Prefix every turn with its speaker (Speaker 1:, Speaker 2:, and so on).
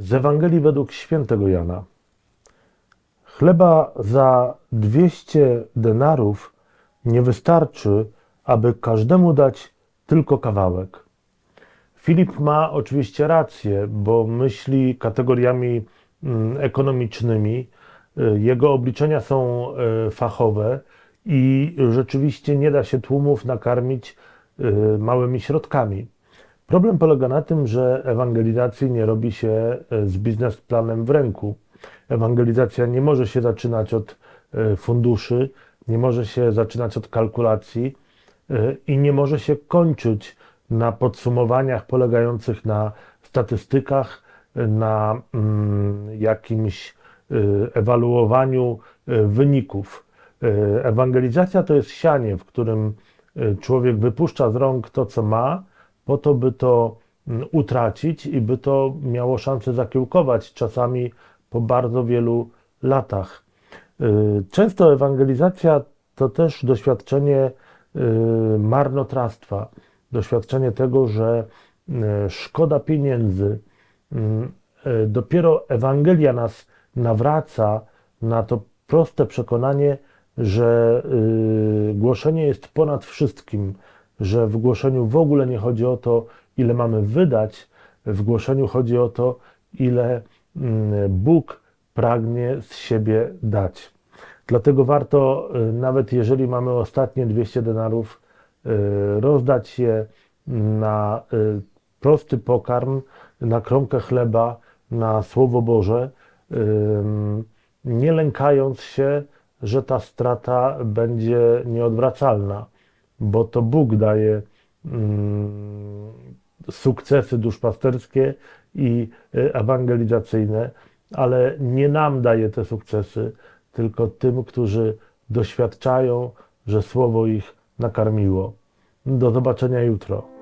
Speaker 1: Z Ewangelii według świętego Jana. Chleba za 200 denarów nie wystarczy, aby każdemu dać tylko kawałek. Filip ma oczywiście rację, bo myśli kategoriami mm, ekonomicznymi. Y, Jego obliczenia są y, fachowe i rzeczywiście nie da się tłumów nakarmić y, małymi środkami. Problem polega na tym, że ewangelizacji nie robi się y, z biznesplanem w ręku. Ewangelizacja nie może się zaczynać od y, funduszy, nie może się zaczynać od kalkulacji y, i nie może się kończyć na podsumowaniach polegających na statystykach, na mm, jakimś ewaluowaniu wyników. Ewangelizacja to jest sianie, w którym człowiek wypuszcza z rąk to, co ma, po to, by to mm, utracić i by to miało szansę zakiełkować, czasami po bardzo wielu latach. Y, Często ewangelizacja to też doświadczenie y, marnotrawstwa, doświadczenie tego, że y, szkoda pieniędzy. Mm, Dopiero Ewangelia nas nawraca na to proste przekonanie, że głoszenie jest ponad wszystkim, że w głoszeniu w ogóle nie chodzi o to, ile mamy wydać, w głoszeniu chodzi o to, ile mm, Bóg pragnie z siebie dać. Dlatego warto, y, nawet jeżeli mamy ostatnie 200 denarów, y, rozdać je na y, prosty pokarm, na kromkę chleba, na Słowo Boże, nie lękając się, że ta strata będzie nieodwracalna, bo to Bóg daje mm, sukcesy duszpasterskie i y, ewangelizacyjne, ale nie nam daje te sukcesy, tylko tym, którzy doświadczają, że Słowo ich nakarmiło. Do zobaczenia jutro.